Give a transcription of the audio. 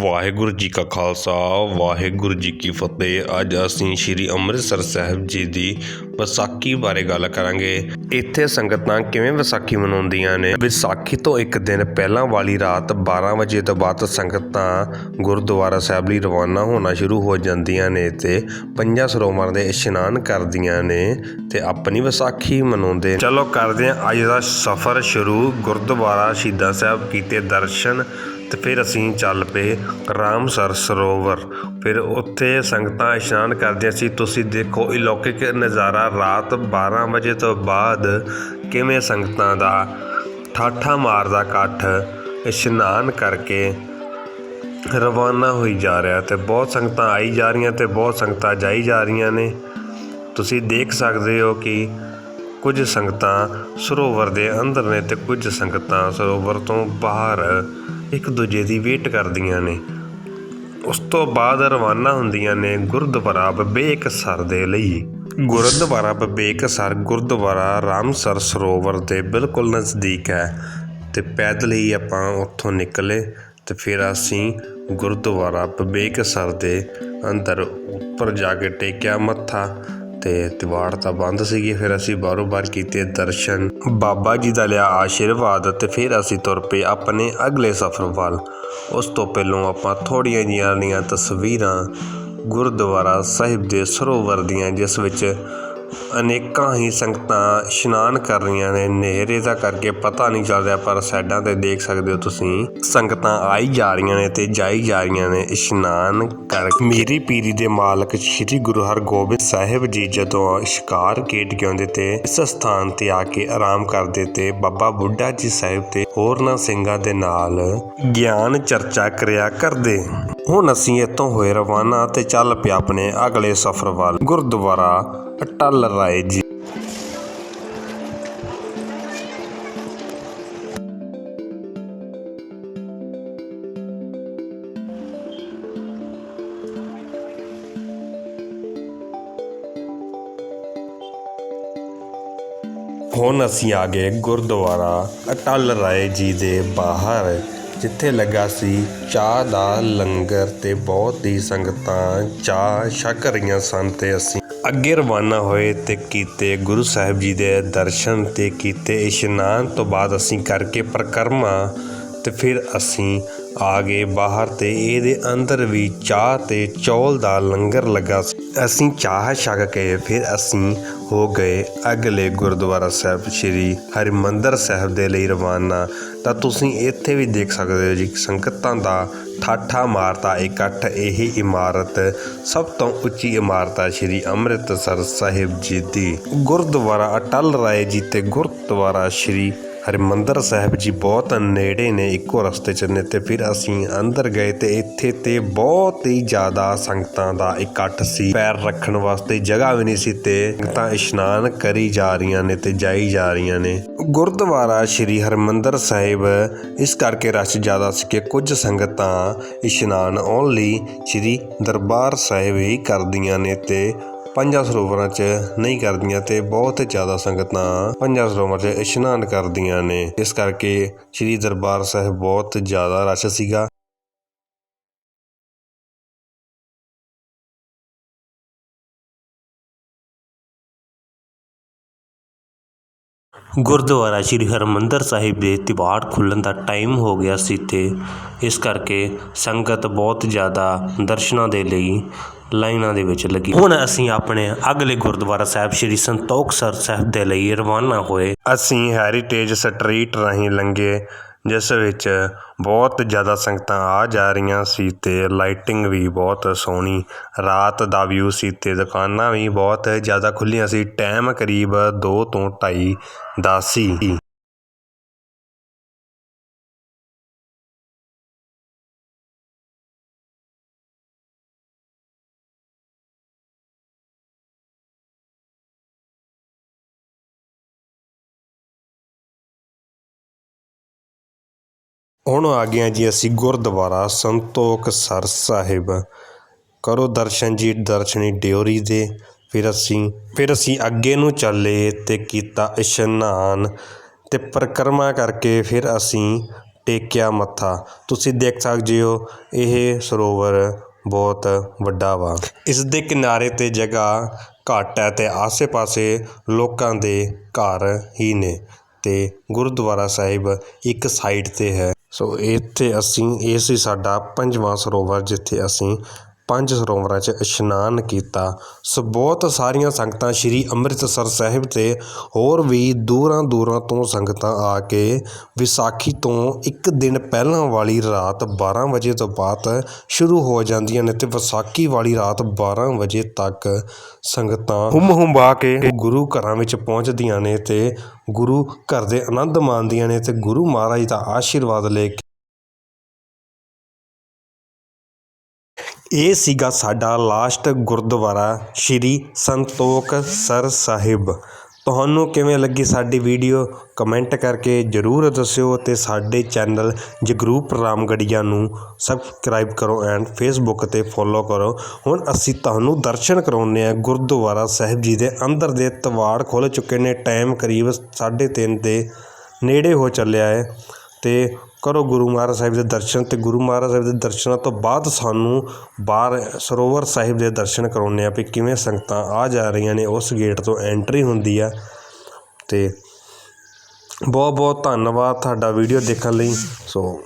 ਵਾਹਿਗੁਰੂ ਜੀ ਕਾ ਖਾਲਸਾ, ਵਾਹਿਗੁਰੂ ਜੀ ਕੀ ਫਤਿਹ। ਅੱਜ ਅਸੀਂ ਸ੍ਰੀ ਅੰਮ੍ਰਿਤਸਰ ਸਾਹਿਬ ਜੀ ਦੀ ਵਿਸਾਖੀ ਬਾਰੇ ਗੱਲ ਕਰਾਂਗੇ। ਇੱਥੇ ਸੰਗਤਾਂ ਕਿਵੇਂ ਵਿਸਾਖੀ ਮਨਾਉਂਦੀਆਂ ਨੇ? ਵਿਸਾਖੀ ਤੋਂ ਇੱਕ ਦਿਨ ਪਹਿਲਾਂ ਵਾਲੀ ਰਾਤ 12 ਵਜੇ ਤੋਂ ਬਾਅਦ ਸੰਗਤਾਂ ਗੁਰਦੁਆਰਾ ਸਾਹਿਬ ਲਈ ਰਵਾਨਾ ਹੋਣਾ ਸ਼ੁਰੂ ਹੋ ਜਾਂਦੀਆਂ ਨੇ ਤੇ ਪੰਜਾਂ ਸਰੋਵਰਾਂ ਦੇ ਇਸ਼ਨਾਨ ਕਰਦੀਆਂ ਨੇ ਤੇ ਆਪਣੀ ਵਿਸਾਖੀ ਮਨਾਉਂਦੇ ਚਲੋ ਕਰਦੇ ਹਾਂ, ਅੱਜ ਦਾ ਸਫ਼ਰ ਸ਼ੁਰੂ। ਗੁਰਦੁਆਰਾ ਸ਼ਹੀਦਾਂ ਸਾਹਿਬ ਕੀਤੇ ਦਰਸ਼ਨ ਤੇ ਫਿਰ ਅਸੀਂ ਚੱਲ ਪਏ ਰਾਮਸਰ ਸਰੋਵਰ। ਫਿਰ ਉੱਥੇ ਸੰਗਤਾਂ ਇਸ਼ਨਾਨ ਕਰਦੀਆਂ ਸੀ। ਤੁਸੀਂ ਦੇਖੋ ਅਲੌਕਿਕ ਨਜ਼ਾਰਾ ਰਾਤ 12 ਵਜੇ ਤੋਂ ਬਾਅਦ ਕਿਵੇਂ ਸੰਗਤਾਂ ਦਾ ਠਾਠਾ ਮਾਰਦਾ ਇਕੱਠ ਇਸ਼ਨਾਨ ਕਰਕੇ ਰਵਾਨਾ ਹੋਈ ਜਾ ਰਿਹਾ ਤੇ ਬਹੁਤ ਸੰਗਤਾਂ ਆਈ ਜਾ ਰਹੀਆਂ ਤੇ ਬਹੁਤ ਸੰਗਤਾਂ ਜਾਈ ਜਾ ਰਹੀਆਂ ਨੇ। ਤੁਸੀਂ ਦੇਖ ਸਕਦੇ ਹੋ ਕਿ ਕੁਝ ਸੰਗਤਾਂ ਸਰੋਵਰ ਦੇ ਅੰਦਰ ਨੇ ਤੇ ਕੁਝ ਸੰਗਤਾਂ ਸਰੋਵਰ ਤੋਂ ਬਾਹਰ ਇੱਕ ਦੂਜੇ ਦੀ ਵੇਟ ਕਰਦੀਆਂ ਨੇ। ਉਸ ਤੋਂ ਬਾਅਦ ਰਵਾਨਾ ਹੁੰਦੀਆਂ ਨੇ ਗੁਰਦੁਆਰਾ ਬਬੇਕਸਰ ਦੇ ਲਈ। ਗੁਰਦੁਆਰਾ ਬਬੇਕਸਰ ਗੁਰਦੁਆਰਾ ਰਾਮਸਰ ਸਰੋਵਰ ਦੇ ਬਿਲਕੁਲ ਨਜ਼ਦੀਕ ਹੈ ਤੇ ਪੈਦਲ ਹੀ ਆਪਾਂ ਉੱਥੋਂ ਨਿਕਲੇ ਤੇ ਫਿਰ ਅਸੀਂ ਗੁਰਦੁਆਰਾ ਬਬੇਕਸਰ ਦੇ ਅੰਦਰ ਉੱਪਰ ਜਾ ਕੇ ਟੇਕਿਆ ਮੱਥਾ। ਤੇ ਤਿਵਾੜ ਤਾਂ ਬੰਦ ਸੀਗੇ। ਫਿਰ ਅਸੀਂ ਬਾਹਰੋਂ ਬਾਹਰ ਕੀਤੇ ਦਰਸ਼ਨ। ਬਾਬਾ ਜੀ ਦਾ ਲਿਆ ਆਸ਼ੀਰਵਾਦ ਤੇ ਫਿਰ ਅਸੀਂ ਤੁਰ ਪਏ ਆਪਣੇ ਅਗਲੇ ਸਫ਼ਰ ਵੱਲ। ਉਸ ਤੋਂ ਪਹਿਲਾਂ ਆਪਾਂ ਥੋੜੀਆਂ ਜਿਹੀਆਂ ਲੀਆਂ ਤਸਵੀਰਾਂ ਗੁਰਦੁਆਰਾ ਸਾਹਿਬ ਦੇ ਸਰੋਵਰ ਦੀਆਂ, ਜਿਸ ਵਿੱਚ ਅਨੇਕਾਂ ਹੀ ਸੰਗਤਾਂ ਇਸ਼ਨਾਨ ਕਰ ਰਹੀਆਂ ਨੇ। ਨੇਰੇ ਦਾ ਕਰਕੇ ਪਤਾ ਨਹੀਂ ਚੱਲ ਰਿਹਾ, ਪਰ ਸਾਈਡਾਂ ਤੇ ਦੇਖ ਸਕਦੇ ਹੋ ਤੁਸੀਂ, ਸੰਗਤਾਂ ਆਈ ਜਾ ਰਹੀਆਂ ਨੇ ਤੇ ਜਾਈ ਜਾ ਰਹੀਆਂ ਨੇ ਇਸ਼ਨਾਨ ਕਰ। ਮੇਰੀ ਪੀਰੀ ਦੇ ਮਾਲਕ ਸ੍ਰੀ ਗੁਰੂ ਹਰਗੋਬਿੰਦ ਸਾਹਿਬ ਜੀ ਜਦੋਂ ਸ਼ਿਕਾਰ ਗੇਟ ਕੇ ਤੇ ਇਸ ਸਥਾਨ ਤੇ ਆ ਕੇ ਆਰਾਮ ਕਰਦੇ ਤੇ ਬਾਬਾ ਬੁੱਢਾ ਜੀ ਸਾਹਿਬ ਤੇ ਹੋਰਨਾਂ ਸਿੰਘਾਂ ਦੇ ਨਾਲ ਗਿਆਨ ਚਰਚਾ ਕਰਿਆ ਕਰਦੇ। ਹੁਣ ਅਸੀਂ ਇੱਥੋਂ ਹੋਏ ਰਵਾਨਾ ਤੇ ਚੱਲ ਪਿਆ ਆਪਣੇ ਅਗਲੇ ਸਫ਼ਰ ਵੱਲ। ਗੁਰਦੁਆਰਾ ਅਟਲ ਰਾਏ ਜੀ। ਹੁਣ ਅਸੀਂ ਆ ਗਏ ਗੁਰਦੁਆਰਾ ਅਟਲ ਰਾਏ ਜੀ ਦੇ ਬਾਹਰ, ਜਿੱਥੇ ਲੱਗਾ ਸੀ ਚਾਹ ਦਾ ਲੰਗਰ ਤੇ ਬਹੁਤ ਹੀ ਸੰਗਤਾਂ, ਚਾਹ ਛਕ ਰਹੀਆਂ ਸਨ ਤੇ ਅਸੀਂ ਅੱਗੇ ਰਵਾਨਾ ਹੋਏ ਤੇ ਕੀਤੇ ਗੁਰੂ ਸਾਹਿਬ ਜੀ ਦੇ ਦਰਸ਼ਨ ਤੇ ਕੀਤੇ ਇਸ਼ਨਾਨ ਤੋਂ ਬਾਅਦ ਅਸੀਂ ਕਰਕੇ ਪ੍ਰਕਰਮਾ ਤੇ ਫਿਰ ਅਸੀਂ ਆ ਗਏ ਬਾਹਰ ਤੇ ਇਹਦੇ ਅੰਦਰ ਵੀ ਚਾਹ ਤੇ ਚੌਲ ਦਾ ਲੰਗਰ ਲੱਗਾ ਸੀ। ਅਸੀਂ ਚਾਹ ਛਕ ਕੇ ਫਿਰ ਅਸੀਂ ਹੋ ਗਏ ਅਗਲੇ ਗੁਰਦੁਆਰਾ ਸਾਹਿਬ, ਸ੍ਰੀ ਹਰਿਮੰਦਰ ਸਾਹਿਬ ਦੇ ਲਈ ਰਵਾਨਾ। ਤਾਂ ਤੁਸੀਂ ਇੱਥੇ ਵੀ ਦੇਖ ਸਕਦੇ ਹੋ ਜੀ, ਸੰਗਤਾਂ ਦਾ ਠਾਠਾ ਮਾਰਤਾ ਇਕੱਠ ਇਹ ਇਮਾਰਤ, ਸਭ ਤੋਂ ਉੱਚੀ ਇਮਾਰਤ ਹੈ ਸ੍ਰੀ ਅੰਮ੍ਰਿਤਸਰ ਸਾਹਿਬ ਜੀ ਦੀ। ਗੁਰਦੁਆਰਾ ਅਟਲ ਰਾਏ ਜੀ ਤੇ ਗੁਰਦੁਆਰਾ ਸ੍ਰੀ ਹਰਿਮੰਦਰ ਸਾਹਿਬ ਜੀ ਬਹੁਤ ਨੇੜੇ ਨੇ, ਇੱਕੋ ਰਸਤੇ 'ਚ ਨੇ ਤੇ ਫਿਰ ਅਸੀਂ ਅੰਦਰ ਗਏ ਤੇ ਇੱਥੇ ਤੇ ਬਹੁਤ ਹੀ ਜ਼ਿਆਦਾ ਸੰਗਤਾਂ ਦਾ ਇਕੱਠ ਸੀ। ਪੈਰ ਰੱਖਣ ਵਾਸਤੇ ਜਗ੍ਹਾ ਵੀ ਨਹੀਂ ਸੀ ਤੇ ਸੰਗਤਾਂ ਇਸ਼ਨਾਨ ਕਰੀ ਜਾ ਰਹੀਆਂ ਨੇ ਤੇ ਜਾਈ ਜਾ ਰਹੀਆਂ ਨੇ। ਗੁਰਦੁਆਰਾ ਸ੍ਰੀ ਹਰਿਮੰਦਰ ਸਾਹਿਬ, ਇਸ ਕਰਕੇ ਰਸ਼ ਜ਼ਿਆਦਾ ਸੀ ਕਿ ਕੁਝ ਸੰਗਤਾਂ ਇਸ਼ਨਾਨ ਓਨਲੀ ਸ੍ਰੀ ਦਰਬਾਰ ਸਾਹਿਬ ਹੀ ਕਰਦੀਆਂ ਨੇ ਤੇ ਪੰਜਾਂ ਸਰੋਵਰਾਂ 'ਚ ਨਹੀਂ ਕਰਦੀਆਂ ਤੇ ਬਹੁਤ ਜ਼ਿਆਦਾ ਸੰਗਤਾਂ ਪੰਜਾਂ ਸਰੋਵਰਾਂ 'ਚ ਇਸ਼ਨਾਨ ਕਰਦੀਆਂ ਨੇ। ਇਸ ਕਰਕੇ ਸ੍ਰੀ ਦਰਬਾਰ ਸਾਹਿਬ ਬਹੁਤ ਜ਼ਿਆਦਾ ਰਸ਼ ਸੀਗਾ। ਗੁਰਦੁਆਰਾ ਸ੍ਰੀ ਹਰਿਮੰਦਰ ਸਾਹਿਬ ਦੇ ਤਿਵਾੜ ਖੁੱਲ੍ਹਣ ਦਾ ਟਾਈਮ ਹੋ ਗਿਆ ਸੀ ਤੇ ਇਸ ਕਰਕੇ ਸੰਗਤ ਬਹੁਤ ਜ਼ਿਆਦਾ ਦਰਸ਼ਨਾਂ ਦੇ ਲਈ ਲਾਈਨਾਂ ਦੇ ਵਿੱਚ ਲੱਗੀ। ਹੁਣ ਅਸੀਂ ਆਪਣੇ ਅਗਲੇ ਗੁਰਦੁਆਰਾ ਸਾਹਿਬ ਸ੍ਰੀ ਸੰਤੋਖਸਰ ਸਾਹਿਬ ਦੇ ਲਈ ਰਵਾਨਾ ਹੋਏ। ਅਸੀਂ ਹੈਰੀਟੇਜ ਸਟਰੀਟ ਰਾਹੀਂ ਲੰਘੇ ਜਿਸ ਵਿੱਚ ਬਹੁਤ ਜ਼ਿਆਦਾ ਸੰਗਤਾਂ ਆ ਜਾ ਰਹੀਆਂ ਸੀ ਤੇ ਲਾਈਟਿੰਗ ਵੀ ਬਹੁਤ ਸੋਹਣੀ ਰਾਤ ਦਾ ਵਿਊ ਸੀ ਤੇ ਦੁਕਾਨਾਂ ਵੀ ਬਹੁਤ ਜ਼ਿਆਦਾ ਖੁੱਲੀਆਂ ਸੀ ਟਾਈਮ ਕਰੀਬ 2 ਤੋਂ 2:30 ਦਾ ਸੀ। ਹੁਣ ਆ ਗਏ ਹਾਂ ਜੀ ਅਸੀਂ ਗੁਰਦੁਆਰਾ ਸੰਤੋਖ ਸਰ ਸਾਹਿਬ। ਕਰੋ ਦਰਸ਼ਨ ਜੀ, ਦਰਸ਼ਨੀ ਡਿਓਰੀ ਦੇ। ਫਿਰ ਅਸੀਂ ਫਿਰ ਅਸੀਂ ਅੱਗੇ ਨੂੰ ਚੱਲੇ ਤੇ ਕੀਤਾ ਇਸ਼ਨਾਨ ਤੇ ਪਰਿਕਰਮਾ ਕਰਕੇ ਫਿਰ ਅਸੀਂ ਟੇਕਿਆ ਮੱਥਾ। ਤੁਸੀਂ ਦੇਖ ਸਕਦੇ ਹੋ, ਇਹ ਸਰੋਵਰ ਬਹੁਤ ਵੱਡਾ ਵਾ। ਇਸ ਦੇ ਕਿਨਾਰੇ ਤੇ ਜਗ੍ਹਾ ਘੱਟ ਹੈ ਤੇ ਆਸੇ-ਪਾਸੇ ਲੋਕਾਂ ਦੇ ਘਰ ਹੀ ਨੇ ਤੇ ਗੁਰਦੁਆਰਾ ਸਾਹਿਬ ਇੱਕ ਸਾਈਡ ਤੇ ਹੈ। ਸੋ ਇੱਥੇ ਅਸੀਂ ਇਹ ਸੀ ਸਾਡਾ ਪੰਜਵਾਂ ਸਰੋਵਰ ਜਿੱਥੇ ਅਸੀਂ ਪੰਜ ਸਰੋਵਰਾਂ 'ਚ ਇਸ਼ਨਾਨ ਕੀਤਾ। ਸੋ ਬਹੁਤ ਸਾਰੀਆਂ ਸੰਗਤਾਂ ਸ੍ਰੀ ਅੰਮ੍ਰਿਤਸਰ ਸਾਹਿਬ ਤੇ ਹੋਰ ਵੀ ਦੂਰਾਂ ਦੂਰਾਂ ਤੋਂ ਸੰਗਤਾਂ ਆ ਕੇ ਵਿਸਾਖੀ ਤੋਂ ਇੱਕ ਦਿਨ ਪਹਿਲਾਂ ਵਾਲੀ ਰਾਤ 12 ਵਜੇ ਤੋਂ ਬਾਅਦ ਸ਼ੁਰੂ ਹੋ ਜਾਂਦੀਆਂ ਨੇ ਤੇ ਵਿਸਾਖੀ ਵਾਲੀ ਰਾਤ 12 ਵਜੇ ਤੱਕ ਸੰਗਤਾਂ ਹੁੰਮ ਹੁੰਬਾ ਕੇ ਗੁਰੂ ਘਰਾਂ ਵਿੱਚ ਪਹੁੰਚਦੀਆਂ ਨੇ ਤੇ ਗੁਰੂ ਘਰ ਦੇ ਆਨੰਦ ਮਾਣਦੀਆਂ ਨੇ ਤੇ ਗੁਰੂ ਮਹਾਰਾਜ ਦਾ ਆਸ਼ੀਰਵਾਦ ਲੈ ਇਹ ਸੀਗਾ ਸਾਡਾ ਲਾਸਟ ਗੁਰਦੁਆਰਾ ਸ਼੍ਰੀ ਸੰਤੋਖ ਸਰ ਸਾਹਿਬ। ਤੁਹਾਨੂੰ ਕਿਵੇਂ ਲੱਗੀ ਸਾਡੀ ਵੀਡੀਓ ਕਮੈਂਟ ਕਰਕੇ ਜਰੂਰ ਦੱਸਿਓ ਤੇ ਸਾਡੇ ਚੈਨਲ ਜਗਰੂਪ ਰਾਮਗੜੀਆ ਨੂੰ ਸਬਸਕ੍ਰਾਈਬ ਕਰੋ ਐਂਡ ਫੇਸਬੁੱਕ ਤੇ ਫੋਲੋ ਕਰੋ। ਹੁਣ ਅਸੀਂ ਤੁਹਾਨੂੰ ਦਰਸ਼ਨ ਕਰਾਉਂਦੇ ਆ ਗੁਰਦੁਆਰਾ ਸਾਹਿਬ ਜੀ ਦੇ ਅੰਦਰ ਦੇ ਤਵਾੜ ਖੁੱਲ ਚੁੱਕੇ ਨੇ। ਟਾਈਮ ਕਰੀਬ 3:30 ਦੇ ਨੇੜੇ ਹੋ ਚੱਲਿਆ ਹੈ ਤੇ ਕਰੋ ਗੁਰੂ ਮਹਾਰਾਜ ਸਾਹਿਬ ਦੇ ਦਰਸ਼ਨ ਅਤੇ ਗੁਰੂ ਮਹਾਰਾਜ ਸਾਹਿਬ ਦੇ ਦਰਸ਼ਨਾਂ ਤੋਂ ਬਾਅਦ ਸਾਨੂੰ ਬਾਹਰ ਸਰੋਵਰ ਸਾਹਿਬ ਦੇ ਦਰਸ਼ਨ ਕਰਾਉਂਦੇ ਆ ਵੀ ਕਿਵੇਂ ਸੰਗਤਾਂ ਆ ਜਾ ਰਹੀਆਂ ਨੇ, ਉਸ ਗੇਟ ਤੋਂ ਐਂਟਰੀ ਹੁੰਦੀ ਆ। ਅਤੇ ਬਹੁਤ ਬਹੁਤ ਧੰਨਵਾਦ ਤੁਹਾਡਾ ਵੀਡੀਓ ਦੇਖਣ ਲਈ। ਸੋ